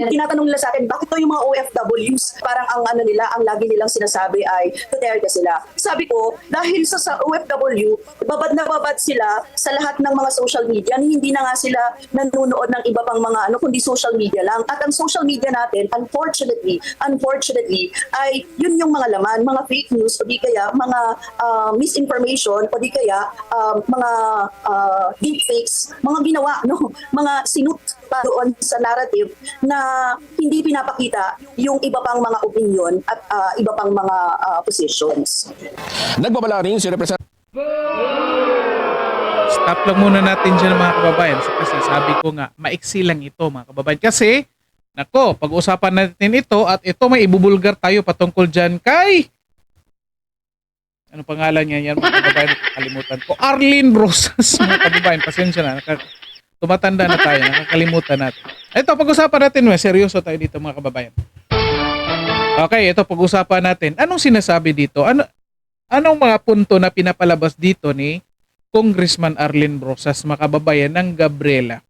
yung tinatanong nila sa akin, bakit to yung mga OFWs? Parang ang ano nila, ang lagi nilang sinasabi ay Duterte sila. Sabi ko, dahil sa, sa OFW, babad na babad sila sa lahat ng mga social media. Hindi na nga sila nanonood ng iba pang mga ano, kundi social media lang. At ang social media natin, unfortunately, unfortunately, ay yun yung mga laman, mga fake news, o di kaya mga ah, misinformation, o di kaya ah, mga ah, deepfakes, mga ginawa, no? mga sinut pa doon sa narrative na hindi pinapakita yung iba pang mga opinion at ah, iba pang mga ah, positions. Nagbabala rin si Representative Stop lang muna natin dyan mga kababayan. So, kasi sabi ko nga, maiksi lang ito mga kababayan. Kasi, nako, pag-usapan natin ito at ito may ibubulgar tayo patungkol dyan kay ano pangalan niya yan mga kababayan? Nakakalimutan ko. Arlene Rosas mga kababayan. Pasensya na. Tumatanda na tayo. Nakakalimutan natin. Ito, pag-usapan natin. We. Seryoso tayo dito mga kababayan. Okay, ito pag-usapan natin. Anong sinasabi dito? Ano, anong mga punto na pinapalabas dito ni Congressman Arlene Rosas, mga kababayan ng Gabriela.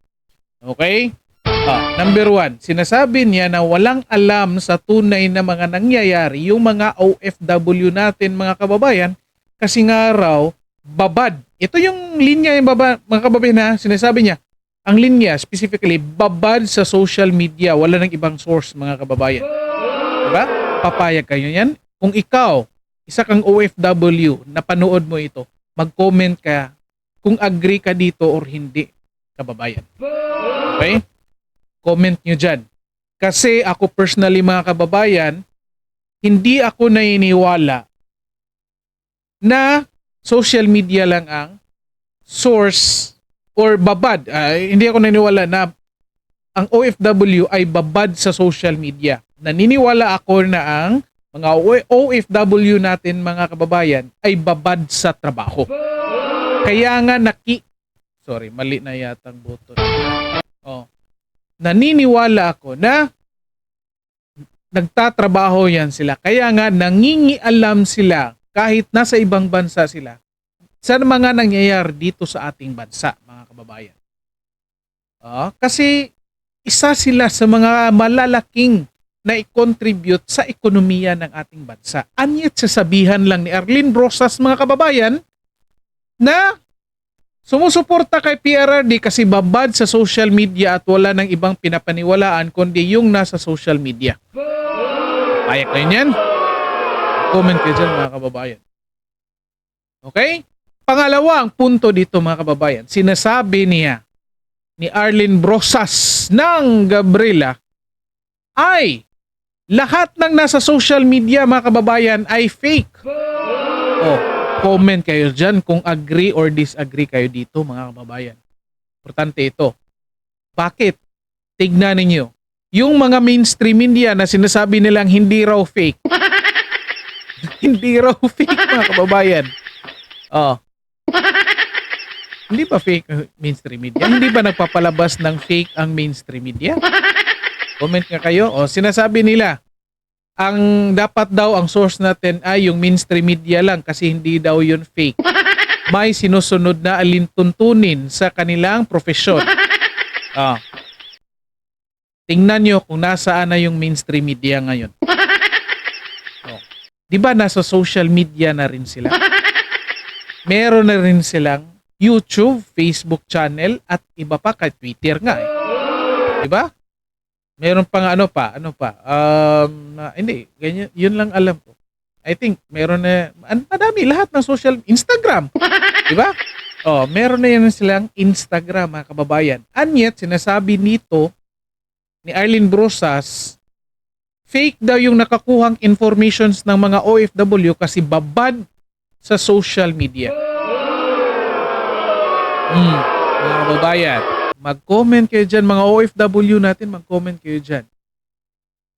Okay? Ah, number one, sinasabi niya na walang alam sa tunay na mga nangyayari yung mga OFW natin, mga kababayan, kasi nga raw, babad. Ito yung linya yung baba, mga kababayan na sinasabi niya. Ang linya, specifically, babad sa social media. Wala nang ibang source, mga kababayan. Diba? Papayag kayo yan. Kung ikaw, isa kang OFW, napanood mo ito, mag-comment ka kung agree ka dito or hindi, kababayan. Okay? Comment nyo dyan. Kasi ako personally mga kababayan, hindi ako naniniwala na social media lang ang source or babad. Ah, hindi ako naniniwala na ang OFW ay babad sa social media. Naniniwala ako na ang mga OFW natin mga kababayan ay babad sa trabaho. Kaya nga naki Sorry, mali na yata ang button. Oh. Naniniwala ako na nagtatrabaho yan sila. Kaya nga nangingialam sila kahit nasa ibang bansa sila sa mga nangyayari dito sa ating bansa, mga kababayan. Oh, kasi isa sila sa mga malalaking na i-contribute sa ekonomiya ng ating bansa. Anyat sasabihan lang ni Arlene Rosas mga kababayan na sumusuporta kay PRRD kasi babad sa social media at wala ng ibang pinapaniwalaan kundi yung nasa social media. Payak kayo niyan? Comment kayo dyan mga kababayan. Okay? Pangalawa ang punto dito mga kababayan, sinasabi niya ni Arlene Brosas ng Gabriela ay lahat ng nasa social media mga kababayan ay fake. Oh, comment kayo dyan kung agree or disagree kayo dito mga kababayan. Importante ito. Bakit? Tignan ninyo. Yung mga mainstream media na sinasabi nilang hindi raw fake. hindi raw fake mga kababayan. Oh. Hindi ba fake ang mainstream media? Hindi ba nagpapalabas ng fake ang mainstream media? Comment nga kayo. O, sinasabi nila, ang dapat daw ang source natin ay yung mainstream media lang kasi hindi daw yun fake. May sinusunod na alintuntunin sa kanilang profesyon. Ah. Tingnan nyo kung nasaan na yung mainstream media ngayon. Oh. Di ba nasa social media na rin sila? Meron na rin silang YouTube, Facebook channel at iba pa kay Twitter nga eh. Di ba? Meron pang ano pa, ano pa. Um, na- hindi, ganyan, yun lang alam ko. I think meron na, an- madami, lahat ng social, Instagram. Di ba? Oh, meron na yan silang Instagram, mga kababayan. And yet, sinasabi nito ni Arlene Brosas, fake daw yung nakakuhang informations ng mga OFW kasi babad sa social media. Hmm, mga kababayan, mag-comment kayo dyan, mga OFW natin, mag-comment kayo dyan.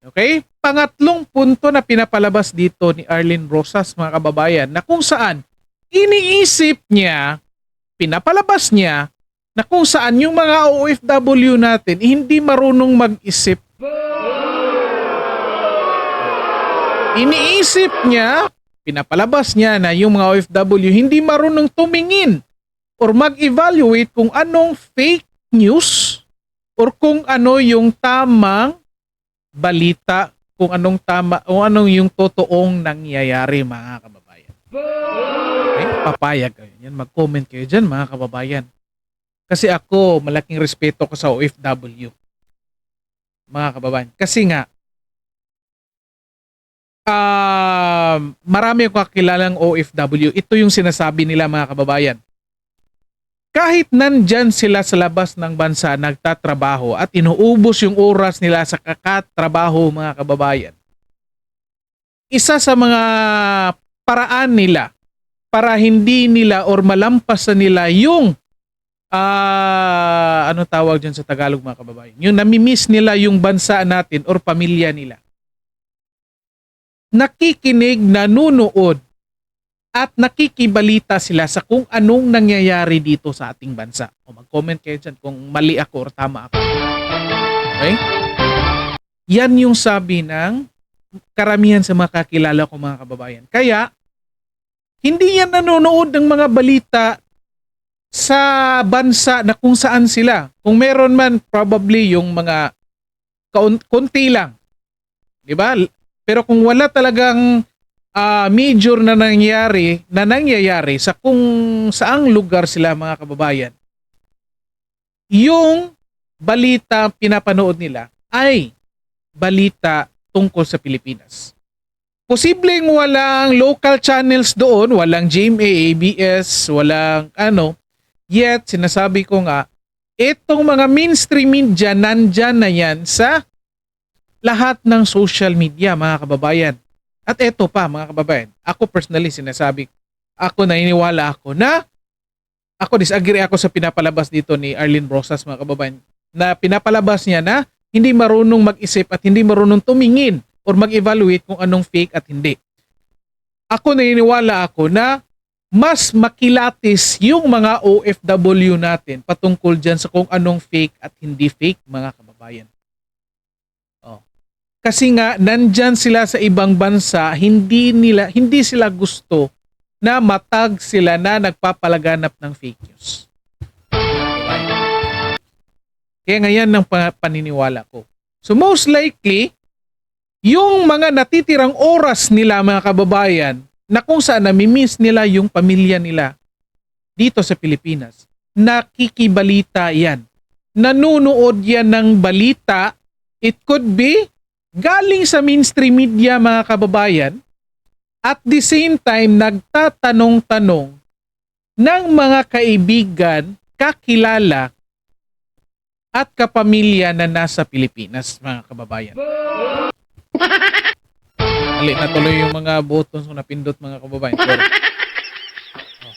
Okay? Pangatlong punto na pinapalabas dito ni Arlene Rosas, mga kababayan, na kung saan iniisip niya, pinapalabas niya, na kung saan yung mga OFW natin hindi marunong mag-isip. Iniisip niya, pinapalabas niya na yung mga OFW hindi marunong tumingin or mag-evaluate kung anong fake news or kung ano yung tamang balita kung anong tama o anong yung totoong nangyayari mga kababayan. Okay? Papayag kayo. Yan, mag-comment kayo dyan mga kababayan. Kasi ako, malaking respeto ko sa OFW. Mga kababayan. Kasi nga, um, marami akong kakilalang OFW. Ito yung sinasabi nila mga kababayan. Kahit nandyan sila sa labas ng bansa nagtatrabaho at inuubos yung oras nila sa kakatrabaho mga kababayan. Isa sa mga paraan nila para hindi nila or malampasan nila yung ah ano tawag dyan sa Tagalog mga kababayan? Yung namimiss nila yung bansa natin or pamilya nila nakikinig, nanunood, at nakikibalita sila sa kung anong nangyayari dito sa ating bansa. O mag-comment kayo dyan kung mali ako or tama ako. Okay? Yan yung sabi ng karamihan sa mga kakilala ko mga kababayan. Kaya, hindi yan nanonood ng mga balita sa bansa na kung saan sila. Kung meron man, probably yung mga kaun- konti lang. 'Di ba? Pero kung wala talagang ah, major na nangyayari, na nangyayari sa kung saang lugar sila mga kababayan, yung balita pinapanood nila ay balita tungkol sa Pilipinas. Posibleng walang local channels doon, walang GMA, ABS, walang ano. Yet, sinasabi ko nga, itong mga mainstream media nandyan na yan sa lahat ng social media, mga kababayan. At eto pa, mga kababayan, ako personally sinasabi, ako naniniwala ako na, ako disagree ako sa pinapalabas dito ni Arlene Brosas, mga kababayan, na pinapalabas niya na hindi marunong mag-isip at hindi marunong tumingin or mag-evaluate kung anong fake at hindi. Ako naniniwala ako na mas makilatis yung mga OFW natin patungkol dyan sa kung anong fake at hindi fake, mga kababayan. Kasi nga nandyan sila sa ibang bansa, hindi nila hindi sila gusto na matag sila na nagpapalaganap ng fake news. Kaya ngayon ng pa- paniniwala ko. So most likely, yung mga natitirang oras nila mga kababayan na kung saan namimiss nila yung pamilya nila dito sa Pilipinas, nakikibalita yan. Nanunood yan ng balita. It could be galing sa mainstream media mga kababayan at the same time nagtatanong-tanong ng mga kaibigan, kakilala at kapamilya na nasa Pilipinas mga kababayan. Ali na tuloy yung mga buttons na napindot mga kababayan. Sorry. Oh.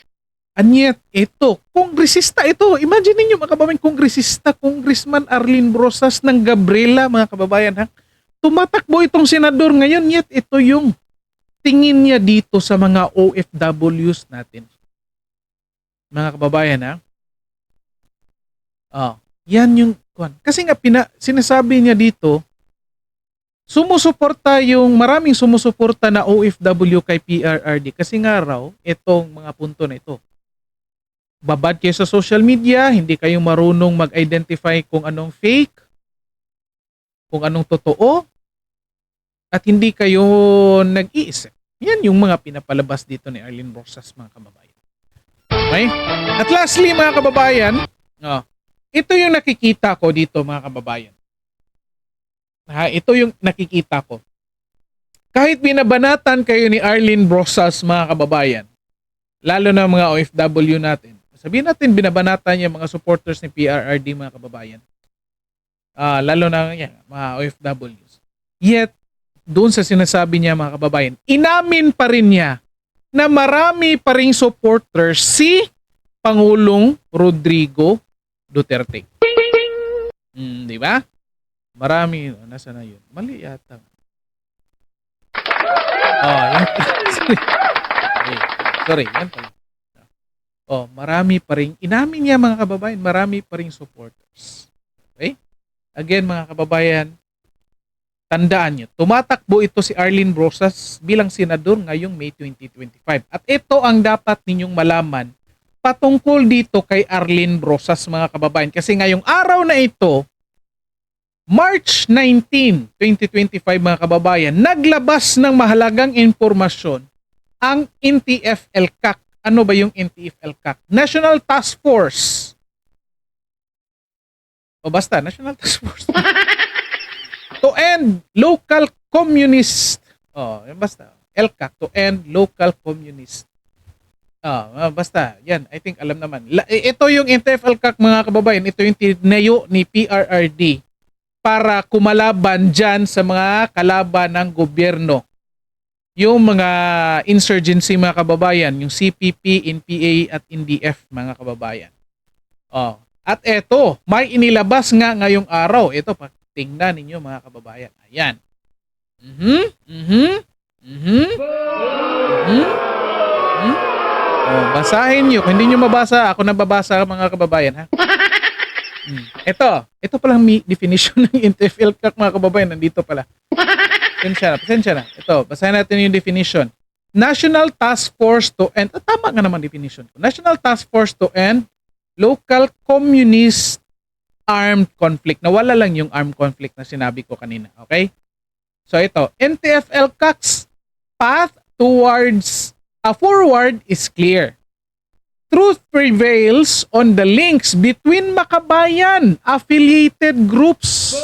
And yet, ito, kongresista ito. Imagine niyo mga kababayan, kongresista, Congressman Arlene Brosas ng Gabriela mga kababayan ha tumatakbo itong senador ngayon yet ito yung tingin niya dito sa mga OFWs natin. Mga kababayan ha. Oh, yan yung kwan. Kasi nga pina, sinasabi niya dito sumusuporta yung maraming sumusuporta na OFW kay PRRD kasi nga raw itong mga punto na ito. Babad kayo sa social media, hindi kayo marunong mag-identify kung anong fake, kung anong totoo at hindi kayo nag-iisip. Yan yung mga pinapalabas dito ni Arlene Rosas mga kababayan. Okay? At lastly mga kababayan, oh, ito yung nakikita ko dito mga kababayan. Ha, ito yung nakikita ko. Kahit binabanatan kayo ni Arlene Rosas mga kababayan, lalo na mga OFW natin, sabihin natin binabanatan niya mga supporters ni PRRD mga kababayan, Ah, lalo na yan, mga OFWs. Yet, doon sa sinasabi niya mga kababayan, inamin pa rin niya na marami pa ring supporters si Pangulong Rodrigo Duterte. Hmm, di ba? Marami, oh, nasa na yun? Mali yata. Oh, yan. sorry. Sorry, yan pala. Oh, marami pa rin. Inamin niya mga kababayan, marami pa ring supporters. Okay? Again mga kababayan, tandaan nyo, tumatakbo ito si Arlene Brosas bilang senador ngayong May 2025. At ito ang dapat ninyong malaman patungkol dito kay Arlene Brosas mga kababayan. Kasi ngayong araw na ito, March 19, 2025 mga kababayan, naglabas ng mahalagang impormasyon ang NTF-ELCAC. Ano ba yung NTF-ELCAC? National Task Force. O basta, National Task Force. to end local communist. Oh, basta. ELCAC to end local communist. Ah, basta. Yan, I think alam naman. Ito yung NTF-ELCAC mga kababayan. Ito yung tinayo ni PRRD para kumalaban dyan sa mga kalaban ng gobyerno. Yung mga insurgency mga kababayan, yung CPP, NPA at NDF mga kababayan. Oh. At eto, may inilabas nga ngayong araw. Ito, tingnan ninyo mga kababayan. Ayan. Mhm. Mhm. Mhm. Mhm. Mhm. Oh, basahin nyo. Kung hindi nyo mabasa, ako nababasa mga kababayan ha. Hmm. Ito, ito palang mi- definition ng NTFL kak mga kababayan. Nandito pala. Pasensya na, pasensya na. Ito, basahin natin yung definition. National Task Force to End, ah, tama nga naman definition ko. National Task Force to End Local Communist Armed Conflict. Nawala lang yung armed conflict na sinabi ko kanina. Okay? So ito, NTFL CAC's path towards a forward is clear truth prevails on the links between makabayan affiliated groups.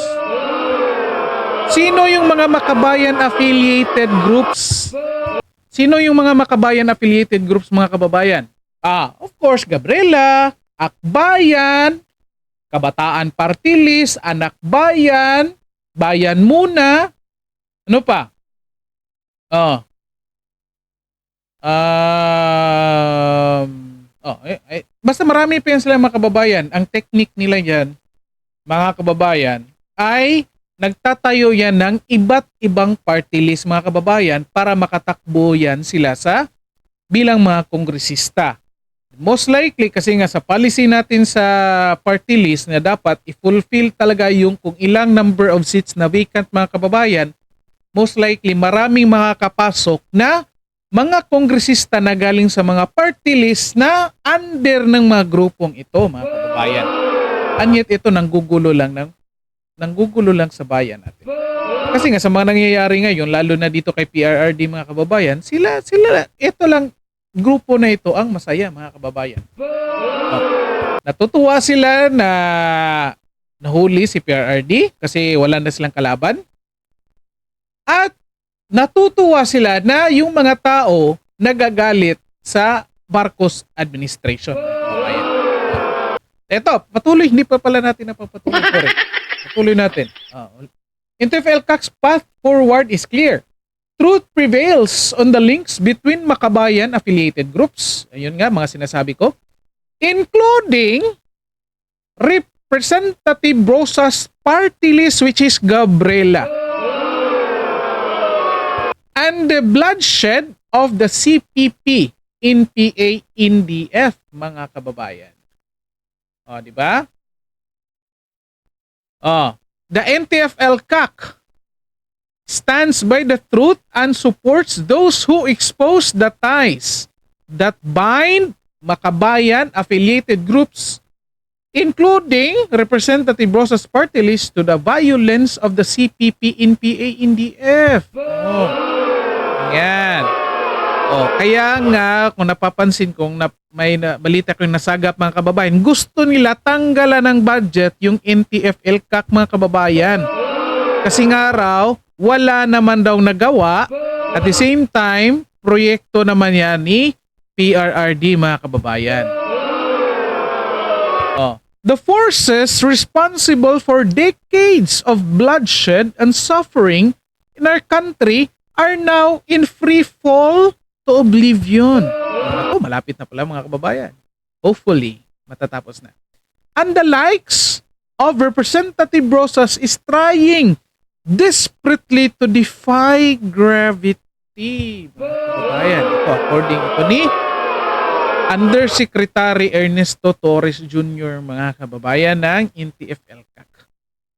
Sino yung mga makabayan affiliated groups? Sino yung mga makabayan affiliated groups mga kababayan? Ah, of course, Gabriela, Akbayan, Kabataan Party Anak Bayan, Bayan Muna, ano pa? Oh. Um, oh, eh, eh, basta marami pa yan sila mga kababayan. Ang technique nila yan, mga kababayan, ay nagtatayo yan ng iba't ibang party list mga kababayan para makatakbo yan sila sa bilang mga kongresista. Most likely kasi nga sa policy natin sa party list na dapat i-fulfill talaga yung kung ilang number of seats na vacant mga kababayan, most likely maraming makakapasok na mga kongresista na galing sa mga party list na under ng mga grupong ito mga kababayan. Anyat ito nanggugulo lang ng nanggugulo lang sa bayan natin. Kasi nga sa mga nangyayari ngayon, lalo na dito kay PRRD mga kababayan, sila sila ito lang grupo na ito ang masaya mga kababayan. Oh. Natutuwa sila na nahuli si PRRD kasi wala na silang kalaban. At natutuwa sila na yung mga tao nagagalit sa Marcos administration. Ito, patuloy, hindi pa pala natin napapatuloy. Patuloy natin. Uh, NTFL CAC's path forward is clear. Truth prevails on the links between makabayan affiliated groups. Ayun nga, mga sinasabi ko. Including Representative Rosas party list which is Gabriela. And the bloodshed of the CPP in PA NDF, mga kababayan. O, di ba? Oh, the NTFL CAC stands by the truth and supports those who expose the ties that bind makabayan affiliated groups including Representative Rosas party list to the violence of the CPP in PA NDF. Oh. Yan. Oh, kaya nga kung napapansin kong na, may na, balita ko yung nasagap mga kababayan, gusto nila tanggalan ng budget yung NTFL CAC mga kababayan. Kasi nga raw, wala naman daw nagawa. At the same time, proyekto naman yan ni PRRD mga kababayan. Oh. The forces responsible for decades of bloodshed and suffering in our country are now in free fall to oblivion. Ako, malapit na pala mga kababayan. Hopefully, matatapos na. And the likes of Representative Rosas is trying desperately to defy gravity. Kababayan, ito according ito ni Undersecretary Ernesto Torres Jr. mga kababayan ng NTFL CAC.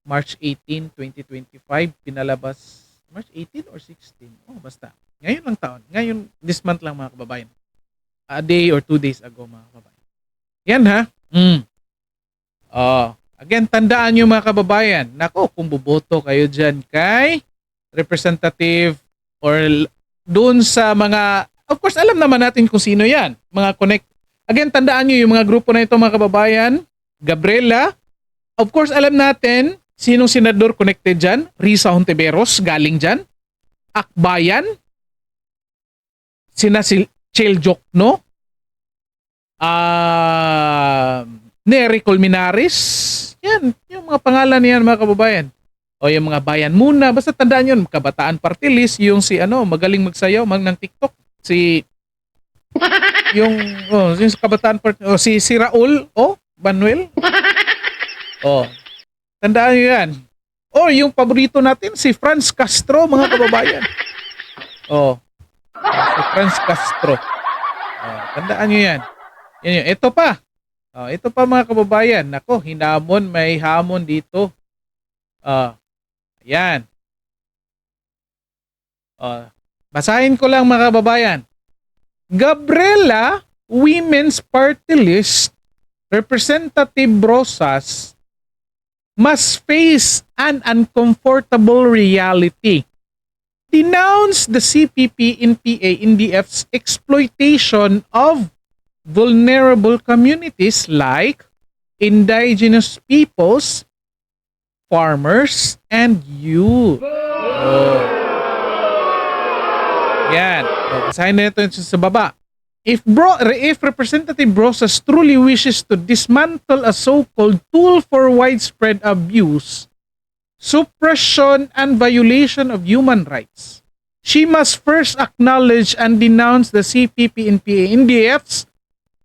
March 18, 2025 pinalabas March 18 or 16? Oh, basta. Ngayon lang taon. Ngayon, this month lang mga kababayan. A day or two days ago mga kababayan. Yan ha. Mm. Oh, Again, tandaan nyo mga kababayan, nako, kung buboto kayo dyan kay representative or doon sa mga, of course, alam naman natin kung sino yan. Mga connect. Again, tandaan nyo yung mga grupo na ito mga kababayan. Gabriela, of course, alam natin sinong senador connected dyan. Risa Hontiveros, galing dyan. Akbayan, sina si Chel Jokno, ah Nery Colmenares, yan, yung mga pangalan niyan mga kababayan. O yung mga bayan muna, basta tandaan yun, kabataan party list, yung si ano, magaling magsayaw, mag ng TikTok, si yung oh, yung kabataan party, oh, si si Raul, oh, Manuel. Oh. Tandaan niyo yan. Or yung paborito natin, si Franz Castro, mga kababayan. Oh. Si Franz Castro. Oh, tandaan niyo yan. Yan yun. Ito pa. Oh, ito pa mga kababayan. Nako, hinamon, may hamon dito. Ah, yan. Oh, basahin ko lang mga kababayan. Gabriela Women's Party List Representative Rosas must face an uncomfortable reality. Denounce the CPP in PA NDF's exploitation of vulnerable communities like indigenous peoples, farmers, and youth. Oh. Yan. O, basahin na ito sa baba. If, bro, if Representative Brosas truly wishes to dismantle a so-called tool for widespread abuse, suppression, and violation of human rights, she must first acknowledge and denounce the CPP and PA-NDF's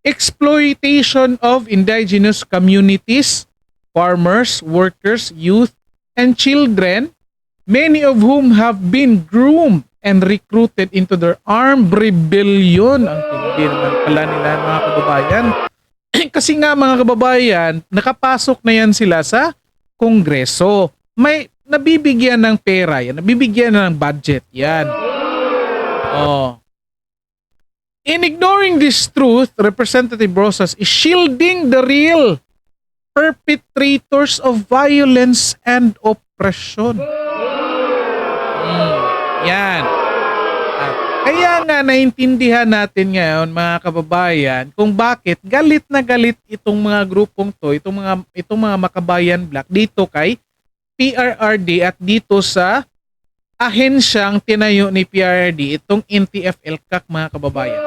exploitation of indigenous communities, farmers, workers, youth, and children, many of whom have been groomed and recruited into their armed rebellion. Ang tindi naman pala nila mga kababayan. Kasi nga mga kababayan, nakapasok na yan sila sa kongreso. May nabibigyan ng pera yan, nabibigyan na ng budget yan. Oh. In ignoring this truth, Representative Rosas is shielding the real perpetrators of violence and oppression. Mm, yan. At kaya nga naintindihan natin ngayon mga kababayan kung bakit galit na galit itong mga grupong to, itong mga itong mga makabayan black dito kay PRRD at dito sa ahensyang tinayo ni PRRD itong NTF-ELCAC mga kababayan.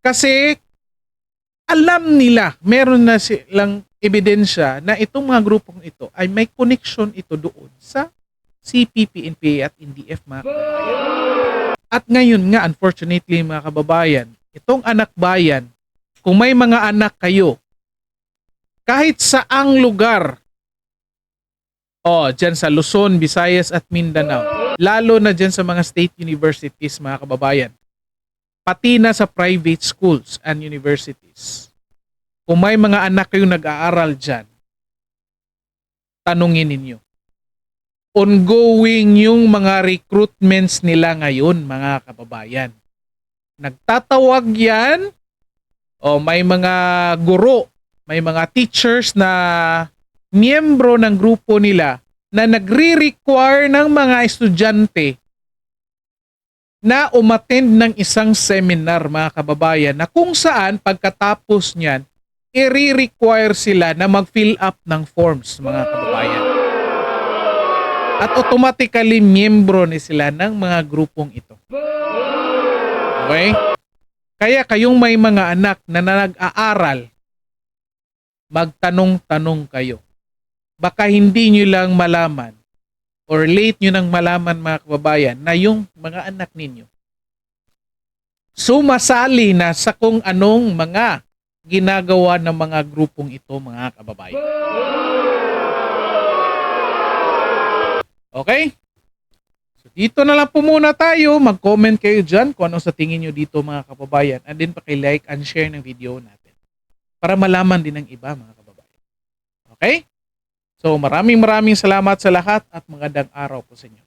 Kasi alam nila, meron na silang ebidensya na itong mga grupong ito ay may connection ito doon sa CPP, NPA at NDF mga kababayan. At ngayon nga, unfortunately mga kababayan, itong anak bayan, kung may mga anak kayo, kahit saang lugar, oh, dyan sa Luzon, Visayas at Mindanao, lalo na dyan sa mga state universities mga kababayan, pati na sa private schools and universities. Kung may mga anak kayong nag-aaral dyan, tanungin ninyo. Ongoing yung mga recruitments nila ngayon, mga kababayan. Nagtatawag yan, o may mga guro, may mga teachers na miyembro ng grupo nila na nagre-require ng mga estudyante na umattend ng isang seminar mga kababayan na kung saan pagkatapos niyan i-require sila na mag-fill up ng forms mga kababayan. At automatically miyembro ni sila ng mga grupong ito. Okay? Kaya kayong may mga anak na nag-aaral, magtanong-tanong kayo. Baka hindi nyo lang malaman or late nyo nang malaman mga kababayan na yung mga anak ninyo sumasali na sa kung anong mga ginagawa ng mga grupong ito mga kababayan. Okay? So dito na lang po muna tayo. Mag-comment kayo dyan kung ano sa tingin nyo dito mga kababayan. And then paki-like and share ng video natin. Para malaman din ng iba mga kababayan. Okay? So maraming maraming salamat sa lahat at magandang araw po sa inyo.